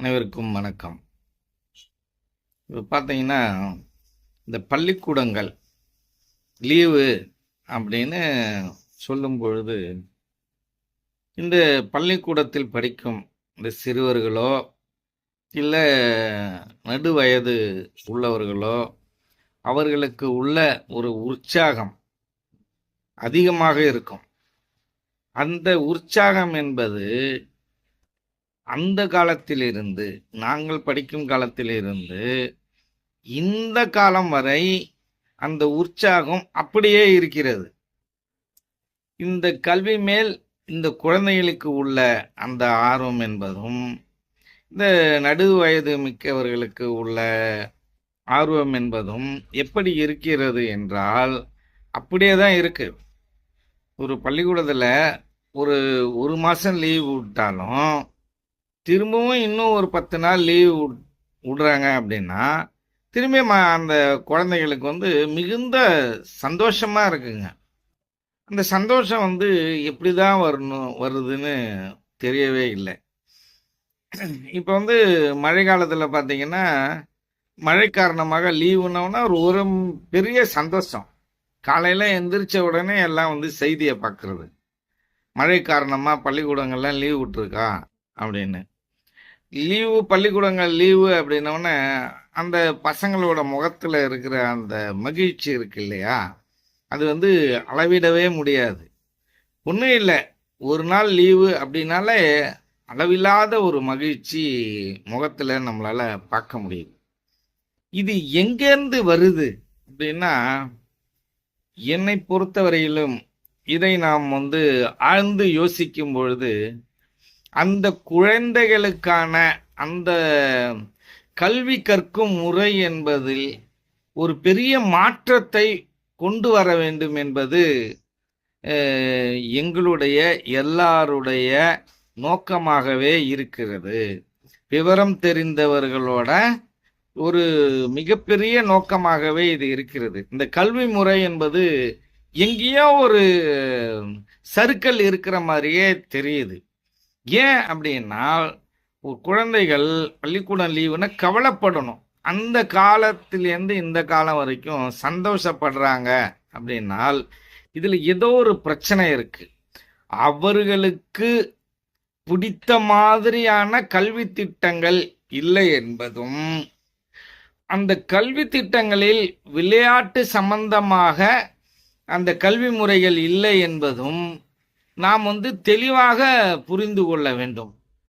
அனைவருக்கும் வணக்கம். இப்போ பார்த்தீங்கன்னா இந்த பள்ளிக்கூடங்கள் லீவு அப்படின்னு சொல்லும் பொழுது இந்த பள்ளிக்கூடத்தில் படிக்கும் இந்த சிறுவர்களோ இல்லை நடு வயது உள்ளவர்களோ அவர்களுக்கு உள்ள ஒரு உற்சாகம் அதிகமாக இருக்கும். அந்த உற்சாகம் என்பது அந்த காலத்திலிருந்து நாங்கள் படிக்கும் காலத்திலிருந்து இந்த காலம் வரை அந்த உற்சாகம் அப்படியே இருக்கிறது. இந்த கல்வி மேல் இந்த குழந்தைகளுக்கு உள்ள அந்த ஆர்வம் என்பதும் இந்த நடு வயது மிக்கவர்களுக்கு உள்ள ஆர்வம் என்பதும் எப்படி இருக்கிறது என்றால் அப்படியே தான் இருக்கு. ஒரு பள்ளிக்கூடத்தில் ஒரு ஒரு மாதம் லீவ் விட்டாலும் திரும்பவும் இன்னும் ஒரு பத்து நாள் லீவ் விடுறாங்க அப்படின்னா திரும்பி ம அந்த குழந்தைகளுக்கு வந்து மிகுந்த சந்தோஷமாக இருக்குங்க. அந்த சந்தோஷம் வந்து எப்படி தான் வரணும் வருதுன்னு தெரியவே இல்லை. இப்போ வந்து மழை காலத்தில் பார்த்தீங்கன்னா மழை காரணமாக லீவுனோன்னா ஒரு ஒரு பெரிய சந்தோஷம். காலையில் எந்திரிச்ச உடனே எல்லாம் வந்து செய்தியை பார்க்குறது மழை காரணமாக பள்ளிக்கூடங்கள்லாம் லீவ் விட்டுருக்கா அப்படின்னு. லீவு பள்ளிக்கூடங்கள் லீவு அப்படின்னோடனே அந்த பசங்களோட முகத்தில் இருக்கிற அந்த மகிழ்ச்சி இருக்கு இல்லையா? அது வந்து அளவிடவே முடியாது. ஒன்றும் இல்லை. ஒரு நாள் லீவு அப்படின்னாலே அளவில்லாத ஒரு மகிழ்ச்சி முகத்தில் நம்மளால் பார்க்க முடியுது. இது எங்கேருந்து வருது அப்படின்னா என்னை பொறுத்தவரையிலும் இதை நாம் வந்து ஆழ்ந்து யோசிக்கும் பொழுது அந்த குழந்தைகளுக்கான அந்த கல்வி கற்கும் முறை என்பதில் ஒரு பெரிய மாற்றத்தை கொண்டு வர வேண்டும் என்பது எங்களுடைய எல்லாருடைய நோக்கமாகவே இருக்கிறது. விவரம் தெரிந்தவர்களோட ஒரு மிகப்பெரிய நோக்கமாகவே இது இருக்கிறது. இந்த கல்வி முறை என்பது எங்கேயோ ஒரு சர்க்கிள் இருக்கிற மாதிரியே தெரியுது. ஏன் அப்படின்னா ஒரு குழந்தைகள் பள்ளிக்கூடம் லீவுனா கவலைப்படணும். அந்த காலத்திலேருந்து இந்த காலம் வரைக்கும் சந்தோஷப்படுறாங்க அப்படின்னால் இதில் ஏதோ ஒரு பிரச்சனை இருக்குது அவர்களுக்கு பிடித்த மாதிரியான கல்வி திட்டங்கள் இல்லை என்பதும் அந்த கல்வி திட்டங்களில் விளையாட்டு சம்பந்தமாக அந்த கல்வி முறைகள் இல்லை என்பதும் நாம் வந்து தெளிவாக புரிந்து கொள்ள வேண்டும்.